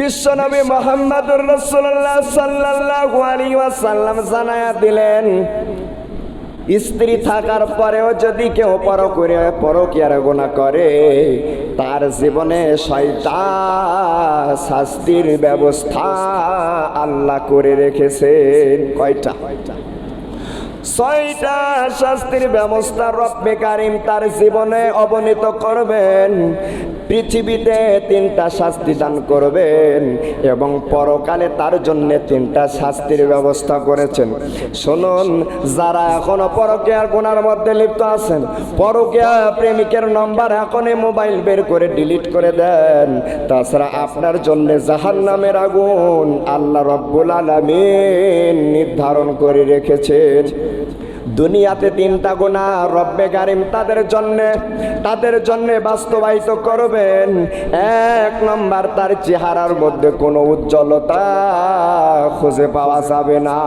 বিশ্বনবী মোহাম্মদুর রসুল্লাহ সাল্লাল্লাহু আলাইহি ওয়াসাল্লাম জানায়া দিলেন, স্ত্রী থাকার পরেও যদি কেউ পর করে পরকিয়ার গুণা করে, তার জীবনে শয়তা শাস্তির ব্যবস্থা আল্লাহ করে রেখেছেন। কয়টা? ছয়টা শাস্তির ব্যবস্থা রব্বে কারিম তার জীবনে অবনীত করবেন। পৃথিবীতে তিনটা শাস্তি দান করবেন এবং পরকালে তার জন্য তিনটা শাস্তির ব্যবস্থা করেছেন। শুনুন, যারা এখনও পরকেয়ার গুণার মধ্যে লিপ্ত আছেন, পরকেয়া প্রেমিকের নম্বর এখনই মোবাইল বের করে ডিলিট করে দেন। তাছাড়া আপনার জন্য জাহান নামের আগুন আল্লাহ রব্বুল আলমিন নির্ধারণ করে রেখেছেন। দুনিয়াতে তিনটা গুণা রব্বে গারিম তাদের জন্যে তাদের জন্যে বাস্তবায়িত করবেন। এক নম্বর, তার চেহারার মধ্যে কোনো উজ্জ্বলতা খুঁজে পাওয়া যাবে না।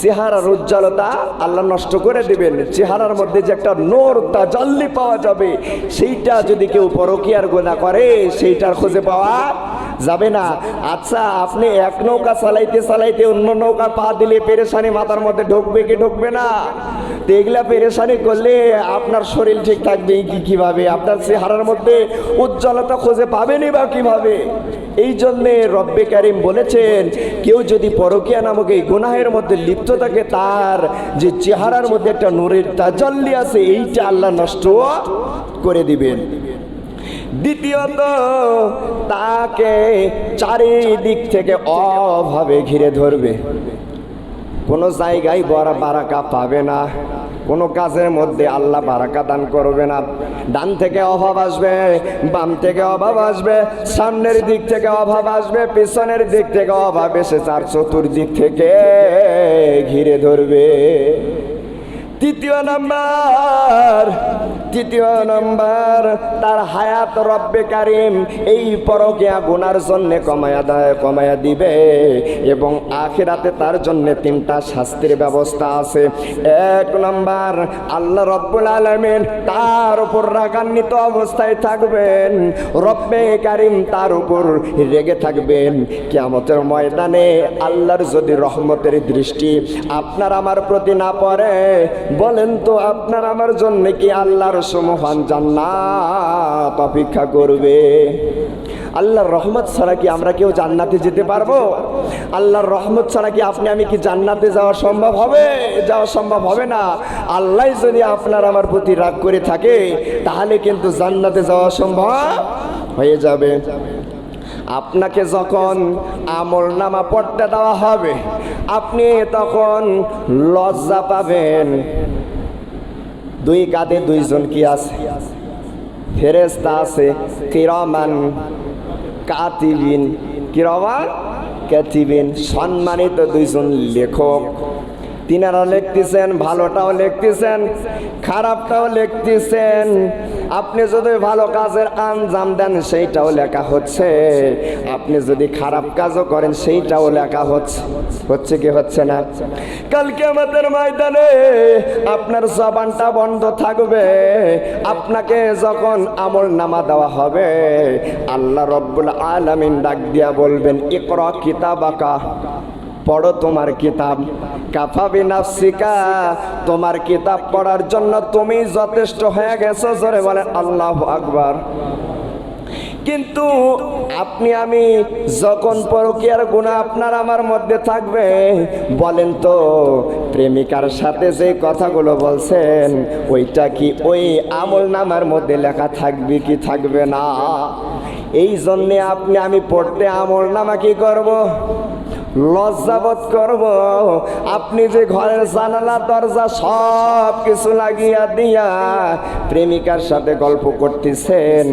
চেহারার উজ্জ্বলতা আল্লাহ নষ্ট করে দিবেন। চেহারার মধ্যে যে একটা নোর তা জল্লি পাওয়া যাবে। সেইটা যদি কেউ পরকিয়ার গোনা করে, সেইটার খুঁজে পাওয়া যাবে না। আচ্ছা আপনি এক নৌকা চালাইতে চালাইতে অন্য নৌকা পা দিলে পেরেশানি মাথার মধ্যে ঢুকবে কি ঢুকবে না? তো এগুলা পেরেশানি করলে আপনার শরীর ঠিক থাকবে কি কীভাবে? আপনার চেহারার মধ্যে উজ্জ্বলতা খুঁজে পাবেনই বা কীভাবে? এই জন্যে রব্বে কারিম বলেছেন, কেউ যদি পরকিয়া নামক এই গুনাহের মধ্যে লিপ্ত থাকে, তার যে চেহারার মধ্যে একটা নূরের তাজল্লি আছে, এইটা আল্লাহ নষ্ট করে দিবেন। দ্বিতীয়ত তাকে চারিদিক থেকে অভাবে ঘিরে ধরবে। কোনো জায়গায় বড় বারাকা পাবে না, কোনো কাজের মধ্যে আল্লাহ বারাকা দান করবে না। ডান থেকে অভাব আসবে, বাম থেকে অভাব আসবে, সামনের দিক থেকে অভাব আসবে, পিছনের দিক থেকে অভাব এসে চার চতুর্দিক থেকে ঘিরে ধরবে। তৃতীয় নাম্বার তৃতীয় নম্বর, তার হায়াত রব্বে কারিম, এই পরকিয়া গুনার জন্যে কমায়া দেয়, কমায়া দিবে। এবং আখিরাতে তার জন্য তিনটা শাস্তির ব্যবস্থা আছে। এক নম্বর, আল্লাহ রব্বুল আলমিন তার উপর রাগান্বিত অবস্থায় থাকবেন। রব্বে কারিম তার উপর রেগে থাকবেন। কিয়ামতের ময়দানে আল্লাহর যদি রহমতের দৃষ্টি আপনার আমার প্রতি না পড়ে, বলেন তো আপনার আমার জন্য কি আল্লাহর সমহান জান্নাত অপেক্ষা করবে। আল্লাহর রহমত ছাড়া কি আমরা কেউ জান্নাতে যেতে পারব? আল্লাহর রহমত ছাড়া কি আপনি, আমি কি জান্নাতে যাওয়া সম্ভব হবে? যাওয়া সম্ভব হবে না। আল্লাহ যদি আপনার আমার প্রতি রাগ করে থাকে, তাহলে কিন্তু জান্নাতে যাওয়া সম্ভব হয়ে যাবে। আপনাকে যখন আমল নামা পড়তে দেওয়া হবে, আপনি তখন লজ্জা পাবেন। দুই কাঁধে দুইজন কি আছে? ফেরেস্তা আছে, কিরমান, কাতিবিন কিরমান ক্যাথিবিন সম্মানিত দুইজন লেখক। তিনারা লিখতেছেন, ভালোটাও লিখতেছেন, খারাপটাও লিখতেছেন। আপনি যদি ভালো কাজের আঞ্জাম দেন, সেইটাও লেখা হচ্ছে। আপনি যদি খারাপ কাজও করেন, সেইটাও লেখা হচ্ছে। হচ্ছে কি হচ্ছে না? কালকে আমাদের ময়দানে আপনার জবানটা বন্ধ থাকবে। আপনাকে যখন আমল নামা দেওয়া হবে, আল্লাহ রব্বুল আলামিন ডাক দিয়া বলবেন, ইকর কিতাবাকা। পড়ো তোমার কিতাব। কাফাবি নাফসিকা, তোমার কিতাব পড়ার জন্য তুমি যথেষ্ট হয়ে গেছো, জোরে বলে আল্লাহ আকবার। কিন্তু আপনি আমি যখন পরকিয়ার গুণা আপনার আমার মধ্যে থাকবে, বলেন তো, প্রেমিকার সাথে যে কথাগুলো বলছেন, ওইটা কি ওই আমল নামার মধ্যে লেখা থাকবে কি থাকবে না? এই জন্যে আপনি আমি পড়তে আমল নামা কি করব? লজ্জাবোধ করব। আপনি যে ঘরের জানালা, দরজা সব কিছু লাগিয়া দিয়া প্রেমিকার সাথে গল্প করতেছেন।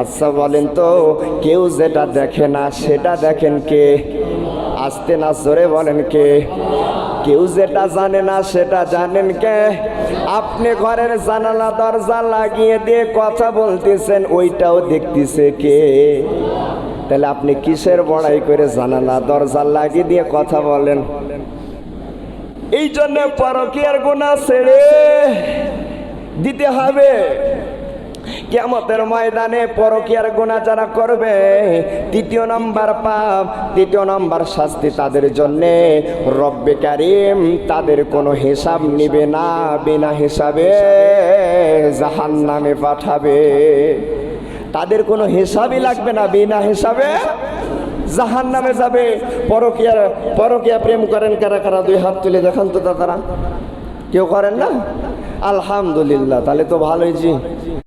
আচ্ছা বলেন তো, কেউ যেটা দেখে না, সেটা দেখেন কে? আসতে না জোরে বলেন কে? কেউ যেটা জানে না, সেটা জানেন কে? আপনি ঘরের জানালা, দরজা লাগিয়ে দিয়ে কথা বলতেছেন, ওইটাও দেখতেছে কে? তাহলে আপনি কিসের বড়াই করে জানালা, দরজা লাগিয়ে দিয়ে কথা বলেন? এই জন্য পরকিয়ার গুণা ছেড়ে দিতে হবে। কেমতের ময়দানে পরকিয়ার গুণা যারা করবে, তৃতীয় নাম্বার পাপ, তৃতীয় নাম্বার শাস্তি তাদের জন্যে রব্বে কারিম তাদের কোনো হিসাব নিবে না, বিনা হিসাবে জাহান নামে পাঠাবে। তাদের কোনো হিসাবই লাগবে না, বিনা হিসাবে জাহান নামে যাবে। পরকিয়া পরকিয়া প্রেম করেন কারা কারা? দুই হাত তুলে দেখান তো দাদারা। কেউ করেন না? আলহামদুলিল্লাহ, তাহলে তো ভালোই জি।